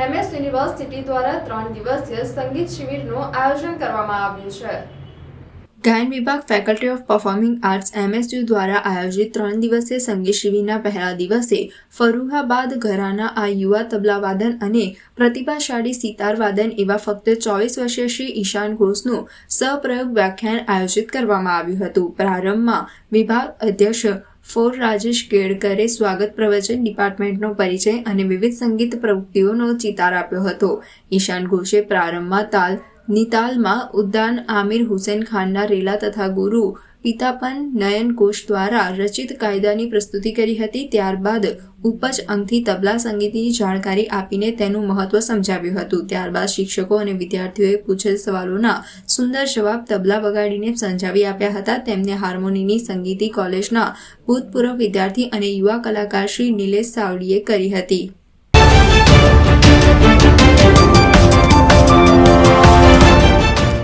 University દ્વારા ત્રણ દિવસીય સંગીત શિબિરનું આયોજન કરવામાં આવ્યું છે. ગાયન વિભાગ faculty of performing arts MSU દ્વારા આયોજિત ત્રણ દિવસીય સંગીત શિબિરના પહેલા દિવસે ફરુહાબાદ ઘરાના આ યુવા તબલાવાદન અને પ્રતિભાશાળી સિતારવાદન એવા ફક્ત ચોવીસ વર્ષીય શ્રી ઈશાન ઘોષનું સહપ્રયોગ વ્યાખ્યાન આયોજિત કરવામાં આવ્યું હતું. પ્રારંભમાં વિભાગ અધ્યક્ષ ફોર રાજેશ કેળકરે સ્વાગત પ્રવચન ડિપાર્ટમેન્ટનો પરિચય અને વિવિધ સંગીત પ્રવૃત્તિઓનો ચિતાર આપ્યો હતો. ઈશાન ઘોષે પ્રારંભમાં તાલ નિતાલમાં ઉદ્દાન આમિર હુસેન ખાનના રેલા તથા ગુરુ પિતાપન નયન કોશ દ્વારા રચિત કાયદાની પ્રસ્તુતિ કરી હતી. ત્યારબાદ ઉપજ અંગથી તબલા સંગીતની જાણકારી આપીને તેનું મહત્વ સમજાવ્યું હતું. ત્યારબાદ શિક્ષકો અને વિદ્યાર્થીઓએ પૂછેલ સવાલોના સુંદર જવાબ તબલા વગાડીને સમજાવી આપ્યા હતા. તેમને હાર્મોનીની સંગીતી કોલેજના ભૂતપૂર્વ વિદ્યાર્થી અને યુવા કલાકાર શ્રી નિલેશ સાવડીએ કરી હતી.